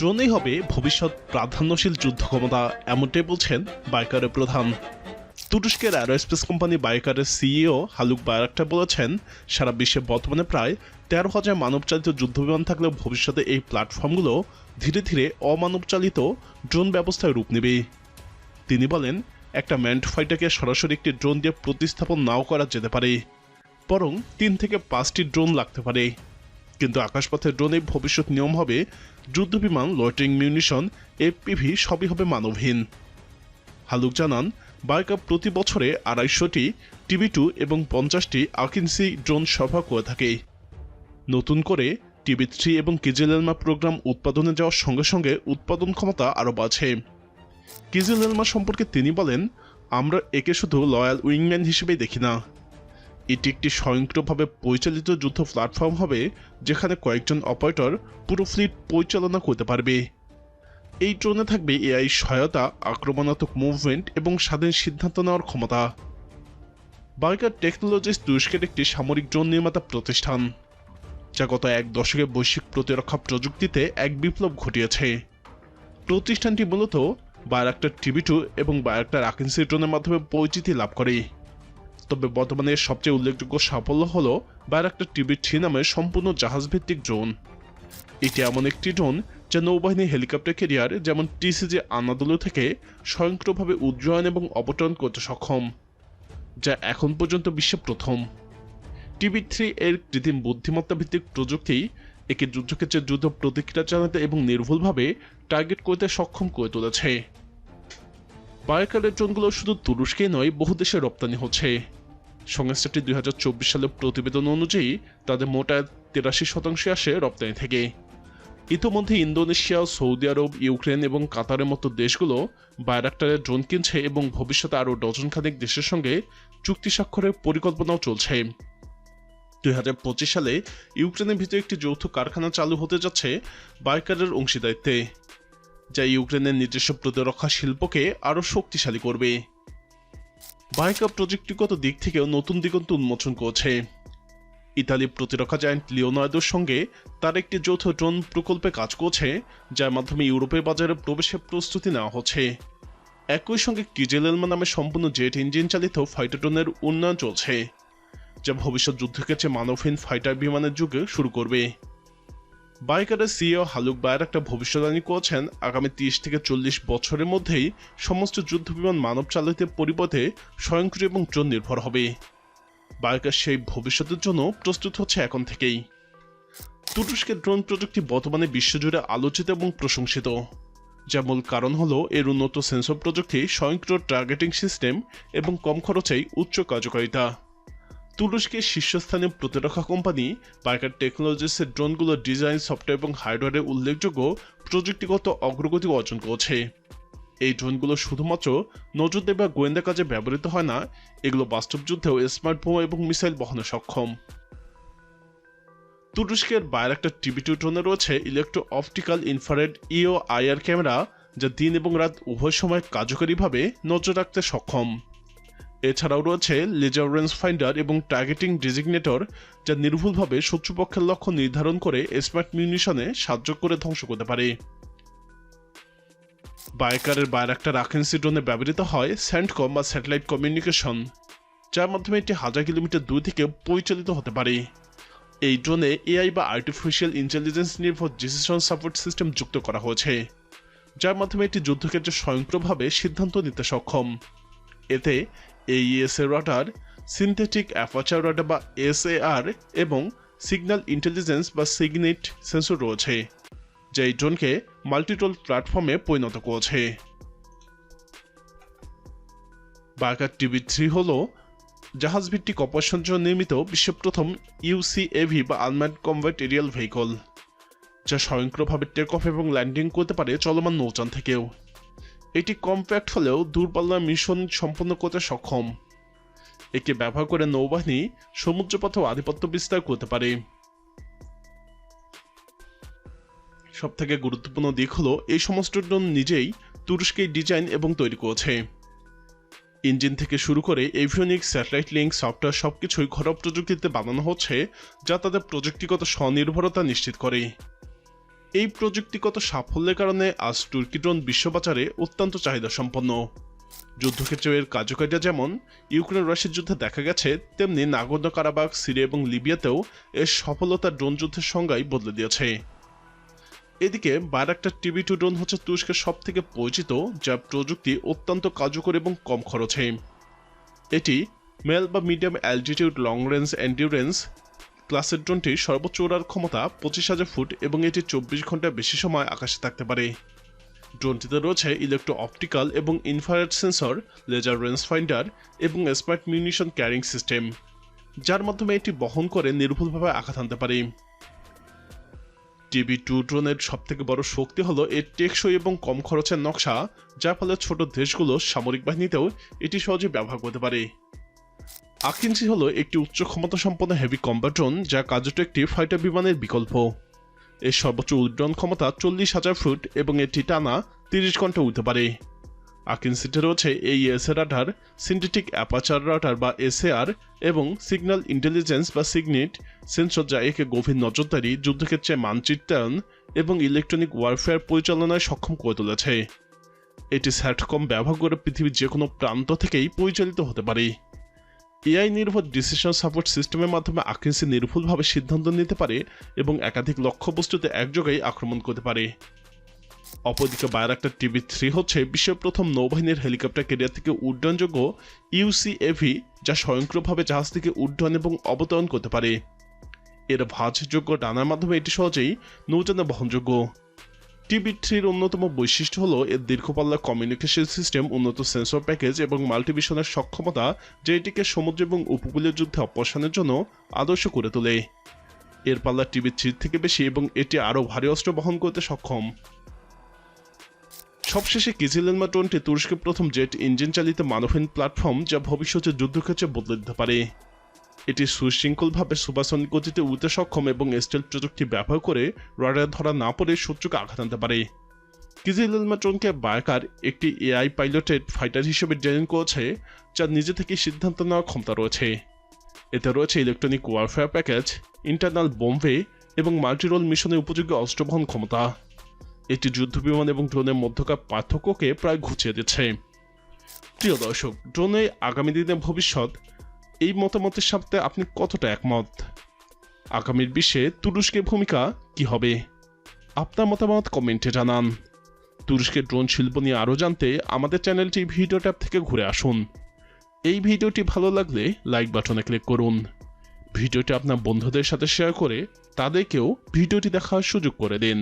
ড্রোনেই হবে ভবিষ্যৎ প্রাধান্যশীল যুদ্ধ ক্ষমতা এমনটাই বলছেন বাইকারের প্রধান। তুরস্কের অ্যারোস্পেস কোম্পানি বাইকারের সিইও হালুক বায়ারাক্টা বলেছেন, সারা বিশ্বে বর্তমানে প্রায় তেরো হাজার মানবচালিত যুদ্ধবিমান থাকলেও ভবিষ্যতে এই প্ল্যাটফর্মগুলো ধীরে ধীরে অমানবচালিত ড্রোন ব্যবস্থায় রূপ নেবে। তিনি বলেন, একটা ম্যান্ড ফাইটারকে সরাসরি একটি ড্রোন দিয়ে প্রতিস্থাপন নাও করা যেতে পারে, বরং তিন থেকে পাঁচটি ড্রোন লাগতে পারে। কিন্তু আকাশপথের ড্রোনের ভবিষ্যৎ নিয়ম হবে যুদ্ধবিমান লয়টিং মিউনিশন এপিভি সবই হবে মানবহীন। হালুক জানান বায়কা প্রতি বছরে আড়াইশোটি টিভি টু এবং পঞ্চাশটি আকিনসি ড্রোন সরবরাহ করে থাকে। নতুন করে টিভি থ্রি এবং কিজেলেলমা প্রোগ্রাম উৎপাদনে যাওয়ার সঙ্গে সঙ্গে উৎপাদন ক্ষমতা আরও বাড়ছে। কিজেলেলমা সম্পর্কে তিনি বলেন, আমরা একে শুধু লয়াল উইংম্যান হিসেবেই দেখি না। এটি একটি স্বয়ংক্রিয়ভাবে পরিচালিত যুদ্ধ প্ল্যাটফর্ম হবে, যেখানে কয়েকজন অপারেটর পুরো ফ্লিট পরিচালনা করতে পারবে। এই ড্রোনে থাকবে এআই সহায়তা, আক্রমণাত্মক মুভমেন্ট এবং স্বাধীন সিদ্ধান্ত নেওয়ার ক্ষমতা। বার্গার টেকনোলজিস তুরস্কের একটি সামরিক ড্রোন নির্মাতা প্রতিষ্ঠান, যা গত এক দশকে বৈশ্বিক প্রতিরক্ষা প্রযুক্তিতে এক বিপ্লব ঘটিয়েছে। প্রতিষ্ঠানটি মূলত বায়ারাক্টার টিভি টু এবং বায়ারাক্টার আকিনসি ড্রোনের মাধ্যমে পরিচিতি লাভ করে। তবে বর্তমানে সবচেয়ে উল্লেখযোগ্য সাফল্য হল বায়ারাক্টার টিভি থ্রি নামের সম্পূর্ণ জাহাজভিত্তিক ড্রোন। এটি এমন একটি ড্রোন যা নৌবাহিনী হেলিকপ্টার ক্যারিয়ার যেমন টিসিজি আনাদুলু থেকে স্বয়ংক্রিয়ভাবে উজ্জয়ন এবং অবতরণ করতে সক্ষম, যা এখন পর্যন্ত বিশ্বে প্রথম। টিভি থ্রি এর কৃত্রিম বুদ্ধিমত্তা ভিত্তিক প্রযুক্তি একে যুদ্ধক্ষেত্রে যুদ্ধ প্রতিক্রিয়া জানাতে এবং নির্ভুলভাবে টার্গেট করতে সক্ষম করে তুলেছে। বায়কারের ড্রোনগুলো শুধু তুরস্কে নয়, বহু দেশে রপ্তানি হচ্ছে। সংস্থাটি দুই হাজার চব্বিশ সালের প্রতিবেদন অনুযায়ী তাদের মোটা তেরাশি শতাংশে আসে রপ্তানি থেকে। ইতোমধ্যে ইন্দোনেশিয়া, সৌদি আরব, ইউক্রেন এবং কাতারের মতো দেশগুলো বায়রাক্টারের ড্রোন কিনছে এবং ভবিষ্যতে আরও ডজন খানেক দেশের সঙ্গে চুক্তি স্বাক্ষরের পরিকল্পনাও চলছে। দুই হাজার পঁচিশ সালে ইউক্রেনের ভিতরে একটি যৌথ কারখানা চালু হতে যাচ্ছে বাইকারের অংশীদারিত্বে। যা ইউক্রেনের নিজস্ব প্রতিরক্ষা শিল্পকে আরও শক্তিশালী করবে। বাইকা প্রযুক্তিগত দিক থেকেও নতুন দিগন্ত উন্মোচন করছে। ইতালি প্রতিরক্ষা জায়ান্ট লিওনার্দোর সঙ্গে তার একটি যৌথ ড্রোন প্রকল্পে কাজ করছে, যার মাধ্যমে ইউরোপের বাজারে প্রবেশের প্রস্তুতি নেওয়া হচ্ছে। একই সঙ্গে কিজেলেলমা নামে সম্পূর্ণ জেট ইঞ্জিন চালিত ফাইটার উন্নয়ন চলছে, যা ভবিষ্যৎ যুদ্ধক্ষেত্রে মানবহীন ফাইটার বিমানের যুগে শুরু করবে। বাইকারের সিও হালুক বায়ার একটা ভবিষ্যৎবাণী করেছেন, আগামী তিরিশ থেকে চল্লিশ বছরের মধ্যেই সমস্ত যুদ্ধবিমান মানব চালিতের পরিবর্তে স্বয়ংক্রিয় এবং ড্রোন নির্ভর হবে। বায়কার সেই ভবিষ্যতের জন্য প্রস্তুত হচ্ছে এখন থেকেই। তুরস্কের ড্রোন প্রযুক্তি বর্তমানে বিশ্বজুড়ে আলোচিত এবং প্রশংসিত। যার মূল কারণ হলো এর উন্নত সেন্সর প্রযুক্তি, স্বয়ংক্রিয় টার্গেটিং সিস্টেম এবং কম খরচেই উচ্চ কার্যকারিতা। তুরস্কের শীর্ষস্থানীয় প্রতিরক্ষা কোম্পানি বাইকার টেকনোলজিসের ড্রোনগুলোর ডিজাইন, সফটওয়্যার এবং হার্ডওয়্যারে উল্লেখযোগ্য প্রযুক্তিগত অগ্রগতি অর্জন করেছে। এই ড্রোনগুলো শুধুমাত্র নজরদারি বা গোয়েন্দা কাজে ব্যবহৃত হয় না, এগুলো বাস্তব যুদ্ধেও স্মার্ট বোমা এবং মিসাইল বহনে সক্ষম। তুরস্কের বাইরে একটা টিভি টু ড্রোনে রয়েছে electro optical infrared EO IR camera যা দিন এবং রাত উভয় সময় কার্যকরীভাবে নজর রাখতে সক্ষম। এছাড়াও রয়েছে লেজার রেঞ্জ ফাইন্ডার এবং টার্গেটিং ডিজিগনেটর যা নির্ভুলভাবে শত্রুপক্ষের লক্ষ্য নির্ধারণ করে স্মার্ট মিউনিশনে সাহায্য করে ধ্বংস করতে পারে। বায়কারের বায়রাক্টার আকেন্সি ড্রোনে ব্যবহৃত হয় স্যান্ডকম বা স্যাটেলাইট কমিউনিকেশন, যার মাধ্যমে এটি হাজার কিলোমিটার দূর থেকে পরিচালিত হতে পারে। এই ড্রোনে এআই বা আর্টিফিশিয়াল ইন্টেলিজেন্স নির্ভর ডিসিশন সাপোর্ট সিস্টেম যুক্ত করা হয়েছে, যার মাধ্যমে এটি যুদ্ধক্ষেত্রে স্বয়ংক্রিয়ভাবে সিদ্ধান্ত নিতে সক্ষম। এতে এইএস এর রাডার সিনথেটিক অ্যাপাচার রাডার বা এসএআর এবং সিগন্যাল ইন্টেলিজেন্স বা সিগনেট সেন্সর রয়েছে, যা এই ড্রোনকে মাল্টিটোল প্ল্যাটফর্মে পরিণত করেছে। বার্কার টিভি থ্রি হল জাহাজভিত্তিক অপারেশন জন্য নির্মিত বিশ্বের প্রথম ইউসিএভি বা আনম্যান কমব্যাট এরিয়াল ভেহিকল যা স্বয়ংক্রিয়ভাবে টেক অফ এবং ল্যান্ডিং করতে পারে চলমান নৌযান থেকেও। এটি কম্প্যাক্ট হলেও দূরপাল্লার মিশন সম্পন্ন করতে সক্ষম। একে ব্যবহার করে নৌবাহিনী সমুদ্রপথেও আধিপত্য বিস্তার করতে পারে। সব থেকে গুরুত্বপূর্ণ দিক হলো, এই সমস্ত ড্রোন নিজেই তুরস্কেই ডিজাইন এবং তৈরি করেছে। ইঞ্জিন থেকে শুরু করে এভিওনিক স্যাটেলাইট লিঙ্ক সফটওয়্যার সবকিছুই ঘরোয়া প্রযুক্তিতে বানানো হচ্ছে, যা তাদের প্রযুক্তিগত স্বনির্ভরতা নিশ্চিত করে। এই প্রযুক্তিগত সাফল্যের কারণে আজ তুর্কি ড্রোন বিশ্ববাজারে অত্যন্ত চাহিদা সম্পন্ন যুদ্ধক্ষেত্রে এর কার্যকারিতা যেমন ইউক্রেন রাশিয়ার যুদ্ধে দেখা গেছে, তেমনি নাগর্ণ কারাবাগ সিরিয়া এবং লিবিয়াতেও এর সফলতা ড্রোন যুদ্ধের সংজ্ঞাই বদলে দিয়েছে। এদিকে বাইরাক্টার টিভি টু ড্রোন হচ্ছে তুরস্কের সব থেকে পরিচিত, যা প্রযুক্তি অত্যন্ত কার্যকর এবং কম খরচে। এটি মেল বা medium altitude, long range endurance ক্লাসের ড্রোনটির সর্বোচ্চ ওড়ার ক্ষমতা পঁচিশ হাজার ফুট এবং এটি চব্বিশ ঘণ্টা বেশি সময় আকাশে থাকতে পারে। ড্রোনটিতে রয়েছে ইলেকট্রো অপটিক্যাল এবং infrared sensor laser range finder এবং স্মার্ট মিউনিশন ক্যারিং সিস্টেম যার মাধ্যমে এটি বহন করে নির্ভুলভাবে আঘাত আনতে পারে। টিভি টু ড্রোনের সবথেকে বড় শক্তি হলো এর টেকসই এবং কম খরচের নকশা, যার ফলে ছোট দেশগুলো সামরিক বাহিনীতেও এটি সহজে ব্যবহার করতে পারে। আকিনসি হলো একটি উচ্চ ক্ষমতা সম্পন্ন হেভি কম্ব্যাট ড্রোন যা কার্যত একটি ফাইটার বিমানের বিকল্প। এর সর্বোচ্চ উড্ডয়ন ক্ষমতা চল্লিশ হাজার ফুট এবং এটি টানা তিরিশ ঘণ্টা উঠতে পারে। আকিনসিতে রয়েছে এই SA radar synthetic aperture radar বা এসএআর এবং সিগন্যাল ইন্টেলিজেন্স বা সিগনেট সেন্সর যা একে গভীর নজরদারি, যুদ্ধক্ষেত্রে মানচিত্রায়ন এবং ইলেকট্রনিক ওয়ারফেয়ার পরিচালনায় সক্ষম করে তুলেছে। এটি স্যাটকম ব্যবহার করে পৃথিবীর যে কোনো প্রান্ত থেকেই পরিচালিত হতে পারে। এআই নির্ভর ডিসিশন সাপোর্ট সিস্টেমের মাধ্যমে আকিন্সি নির্ভুলভাবে সিদ্ধান্ত নিতে পারে এবং একাধিক লক্ষ্যবস্তুতে একযোগেই আক্রমণ করতে পারে। অপরদিকে বায়ারাক্টার টিভি থ্রি হচ্ছে বিশ্বের প্রথম নৌবাহিনীর হেলিকপ্টার ক্যারিয়ার থেকে উড্ডয়নযোগ্য ইউসিএভি যা স্বয়ংক্রিয়ভাবে জাহাজ থেকে উড্ডয়ন এবং অবতরণ করতে পারে। এর ভাঁজযোগ্য ডানার মাধ্যমে এটি সহজেই নৌযানে বহনযোগ্য। টিভি থ্রির অন্যতম বৈশিষ্ট্য হল এর দীর্ঘপাল্লার কমিউনিকেশন সিস্টেম উন্নত সেন্সর প্যাকেজ এবং মাল্টিভিশনের সক্ষমতা, যা এটিকে সমুদ্র এবং উপকূলীয় যুদ্ধে অপসারণের জন্য আদর্শ করে তোলে। এর পাল্লা টিভি থ্রির থেকে বেশি এবং এটি আরও ভারী অস্ত্র বহন করতে সক্ষম। সবশেষে কিজিলেনমা টোনটি তুরস্কের প্রথম জেট ইঞ্জিন চালিত মানবহীন প্ল্যাটফর্ম যা ভবিষ্যতে যুদ্ধক্ষেত্রে বদলে দিতে পারে। এটি সুশৃঙ্খলভাবে সুপারসনিক গতিতে উড়তে সক্ষম এবং স্টেল প্রযুক্তি ব্যবহার করে রাডার ধরা না পড়ে শত্রুকে আঘাত আনতে পারে। কিজিলেলমাট্রনকে বায়াকার একটি এআই পাইলটেড ফাইটার হিসেবে ডিজাইন করেছে, যা নিজে থেকে সিদ্ধান্ত নেওয়ার ক্ষমতা রয়েছে। এতে রয়েছে electronic warfare package, internal bomb bay এবং মাল্টিরোল মিশনে উপযোগী অস্ত্রবহন ক্ষমতা। এটি যুদ্ধবিমান এবং ড্রোনের মধ্যকার পার্থক্যকে প্রায় ঘুচিয়ে দিচ্ছে। প্রিয় দর্শক, ড্রোনে আগামী দিনে ভবিষ্যৎ এই মতামতের সাথে আপনি কতটা একমত? আগামীর বিশ্বে তুরস্কের ভূমিকা কি হবে? আপনার মতামত কমেন্টে জানান। তুরস্কের ড্রোন শিল্প নিয়ে আরও জানতে আমাদের চ্যানেলটি ভিডিও ট্যাব থেকে ঘুরে আসুন। এই ভিডিওটি ভালো লাগলে লাইক বাটনে ক্লিক করুন। ভিডিওটি আপনার বন্ধুদের সাথে শেয়ার করে তাদেরকেও ভিডিওটি দেখার সুযোগ করে দিন।